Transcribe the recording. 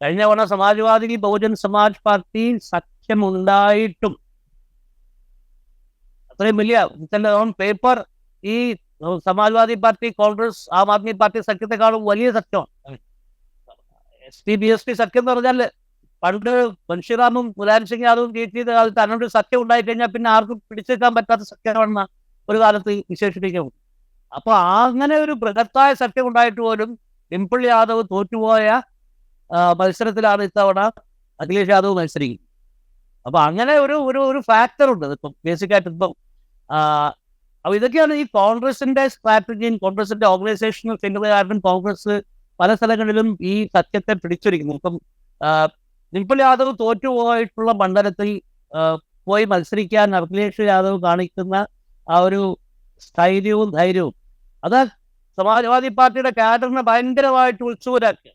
കഴിഞ്ഞ തവണ സമാജ്വാദി ബഹുജൻ സമാജ് പാർട്ടി സഖ്യമുണ്ടായിട്ടും. അത്രയും വലിയ ഓൺ പേപ്പർ ഈ സമാജ്വാദി പാർട്ടി കോൺഗ്രസ് ആം ആദ്മി പാർട്ടി സഖ്യത്തെക്കാളും വലിയ സഖ്യമാണ് S P B S P സഖ്യം എന്ന് പറഞ്ഞാൽ പണ്ട് ബൻഷിറാമും മുലായം സിംഗ് യാദവും ജയിച്ചത് കാലത്ത് അങ്ങനെ ഒരു സഖ്യം ഉണ്ടായി കഴിഞ്ഞാൽ പിന്നെ ആർക്കും പിടിച്ചേക്കാൻ പറ്റാത്ത സഖ്യമാണെന്ന ഒരു കാലത്ത് വിശേഷിപ്പിക്കും അപ്പൊ അങ്ങനെ ഒരു ബൃഹത്തായ സഖ്യം ഉണ്ടായിട്ട് പോലും ഡിംപിൾ യാദവ് തോറ്റുപോയ മത്സരത്തിലാണ് ഇത്തവണ അഖിലേഷ് യാദവ് മത്സരിക്കുന്നത്. അപ്പൊ അങ്ങനെ ഒരു ഒരു ഒരു ഫാക്ടർ ഉണ്ട് ഇപ്പം ബേസിക്കായിട്ട് ഇപ്പം അപ്പൊ ഇതൊക്കെയാണ് ഈ കോൺഗ്രസിന്റെ സ്ട്രാറ്റജിയും കോൺഗ്രസിന്റെ ഓർഗനൈസേഷണൽ ചെയ്യുന്നത് കാരണം കോൺഗ്രസ് പല സ്ഥലങ്ങളിലും ഈ സത്യത്തെ പിടിച്ചിരിക്കുന്നു. ഇപ്പം നിപ്പൽ യാദവ് തോറ്റുപോയിട്ടുള്ള മണ്ഡലത്തിൽ പോയി മത്സരിക്കാൻ അഖിലേഷ് യാദവ് കാണിക്കുന്ന ആ ഒരു സ്ഥൈര്യവും ധൈര്യവും. അത് സമാജ്വാദി പാർട്ടിയുടെ കാഡറിനെ ഭയങ്കരമായിട്ട് ഉത്സൂരാക്കുക